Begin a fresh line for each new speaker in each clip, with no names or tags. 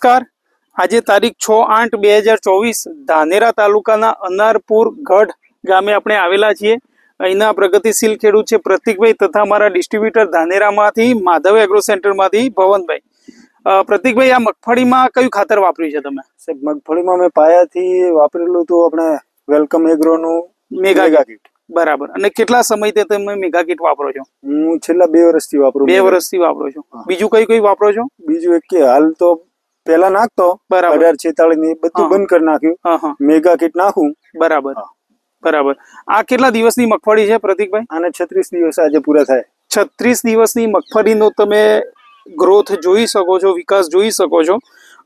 નમસ્કાર. આજે તારીખ છ આઠ બે હજાર ચોવીસ ધાનેરા તાલુકાના અનારપુર ગઢ ગામે આપણે આવેલા છીએ. અહીંના પ્રગતિશીલ ખેડૂત છે પ્રતિકભાઈ તથા અમારા ડિસ્ટ્રીબ્યુટર ધાનેરામાંથી માધવ એગ્રો સેન્ટરમાંથી ભવનભાઈ. પ્રતિકભાઈ આ મગફળીમાં કયું ખાતર વાપર્યું છે તમે?
સાહેબ મગફળીમાં મેં પાયાથી વાપરેલું હતું આપણે વેલકમ એગ્રોનું
મેગા
મેગા કીટ
બરાબર. અને કેટલા સમયથી તમે મેગા કીટ વાપરો છો?
હું છેલ્લા બે વર્ષથી વાપરું
બે વર્ષથી વાપરો છો. બીજું કઈ કઈ વાપરો છો?
બીજું એક કે હાલ તો પેલા નાખતો
બરાબર.
અઢાર છેતાળીસની બધું બંધ કરી નાખ્યું મેગા કીટ નાખું.
બરાબર. બરાબર. આ કેટલા દિવસની મગફળી છે પ્રતિકભાઈ?
આને છત્રીસ દિવસ આજે પૂરા થાય.
છત્રીસ દિવસની મગફળીનો તમે ગ્રોથ જોઈ શકો છો વિકાસ જોઈ શકો છો.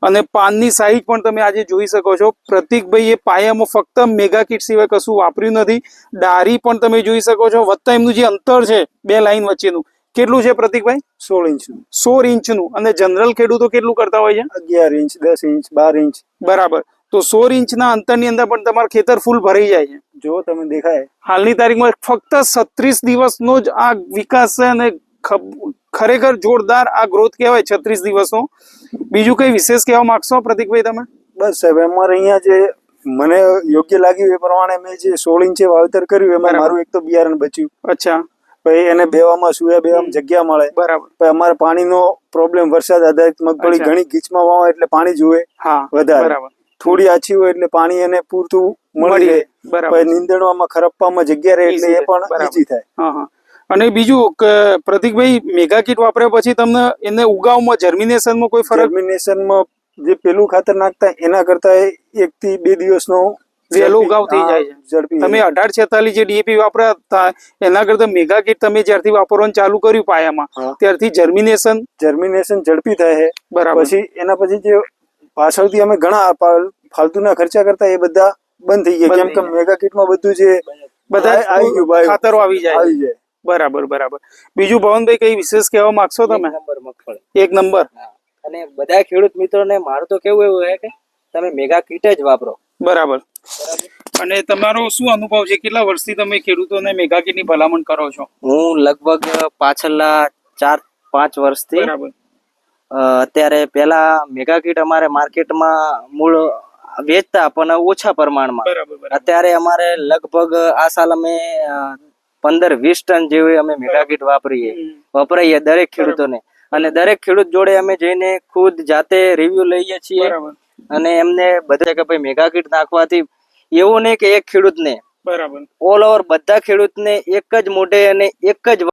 અને પાનની સાઈઝ પણ તમે આજે જોઈ શકો છો. પ્રતિકભાઈ એ પાયામાં ફક્ત મેગા કિટ સિવાય કશું વાપર્યું નથી. ડારી પણ તમે જોઈ શકો છો. વત્તા એમનું જે અંતર છે બે લાઈન વચ્ચેનું. કેટલું છે પ્રતિકભાઈ
સોળ ઇંચ
સોળ ઇંચનું. અને જનરલ ખેડૂતો કેટલું કરતા હોય છે?
અગિયાર ઇંચ દસ ઇંચ બાર ઇંચ.
બરાબર. તો સોળ ઇંચના અંતરની અંદર પણ તમારું ખેતર ફૂલ ભરાઈ જાય છે.
જો તમે દેખાય.
હાલની તારીખમાં ફક્ત છત્રીસ દિવસનો જ આ વિકાસ છે અને ખરેખર જોરદાર આ ગ્રોથ કહેવાય છત્રીસ દિવસનો. બીજું કઈ વિશેષ કહેવા માંગશો પ્રતિકભાઈ તમે?
બસ સાહેબ અમારે અહીંયા જે મને યોગ્ય લાગ્યું એ પ્રમાણે મેં જે સોળ ઇંચે વાવેતર કર્યું એમાં. મારું એક તો બિયારણ બચ્યું.
અચ્છા.
પછી એને બેવામાં સુયા બેવામાં જગ્યા મળે.
બરાબર.
પછી અમારે પાણીનો પ્રોબ્લેમ વરસાદ આધારિત મગફળી ઘણી ગીચમાં વાવો એટલે પાણી જોવે
હા
વધારે. થોડી આછી હોય એટલે પાણી એને પૂરતું મળી રહે. પછી નીંદણવામાં ખરપવામાં જગ્યા રહે એટલે એ પણ ઈજી થાય.
અને બીજું કે પ્રતિકભાઈ મેગા કીટ વાપર્યા પછી તમને એને ઉગાવમાં જર્મિનેશનમાં કોઈ ફરક?
જર્મિનેશનમાં જે પેલું ખાતર નાખતા એના કરતા એક થી બે દિવસનો
વહેલો ઉગાવ થઈ જાય છે. તમે અઢાર છેતાલીસ જે ડીએપી વાપર્યા હતા એના કરતા મેગા કીટ તમે જ્યારથી વાપરવાનું ચાલુ કર્યું પાયામાં ત્યારથી જર્મિનેશન
જર્મિનેશન ઝડપી થાય છે.
બરાબર.
પછી એના પછી જે પાછળથી અમે ઘણા ફાલતુના ખર્ચા કરતા એ બધા બંધ થઈ ગયા. કેમ કે મેગા કીટમાં બધું જે
બધા
આવી ગયું ભાઈ.
ખાતરો આવી જાય.
આવી જાય.
બરાબર બરાબર. બીજું ભવનભાઈ કઈ વિશેષ કહેવા માંગશો તમે?
નંબર મગફળી.
એક નંબર.
અને બધા ખેડૂત મિત્રોને મારું તો કેવું એવું છે કે તમે મેગા કીટ જ વાપરો.
બરાબર. અને તમારો શું અનુભવ છે? કેટલા વર્ષથી તમે ખેડૂતોને મેગા કીટની ભલામણ કરો છો?
હું લગભગ પાછલા ચાર પાંચ વર્ષથી
બરાબર.
અત્યારે પેલા મેગા કીટ અમારે માર્કેટમાં મૂળ વેચતા પણ ઓછા પ્રમાણમાં. અત્યારે અમારે લગભગ આ સાલ અમે પંદર વીસ ટન જેવી અમે મેગા કીટ વાપરીએ. વપરાઈએ દરેક ખેડૂતોને. અને દરેક ખેડૂત જોડે અમે જઈને ખુદ જાતે રિવ્યુ લઈએ છીએ.
બરાબર.
અને એમને બધા કે ભાઈ મેગા કીટ નાખવાથી એવું નહીં કે એક ખેડૂતને.
બરાબર.
ઓલ ઓવર બધા ખેડૂતને એક જ મોઢે અને એક જ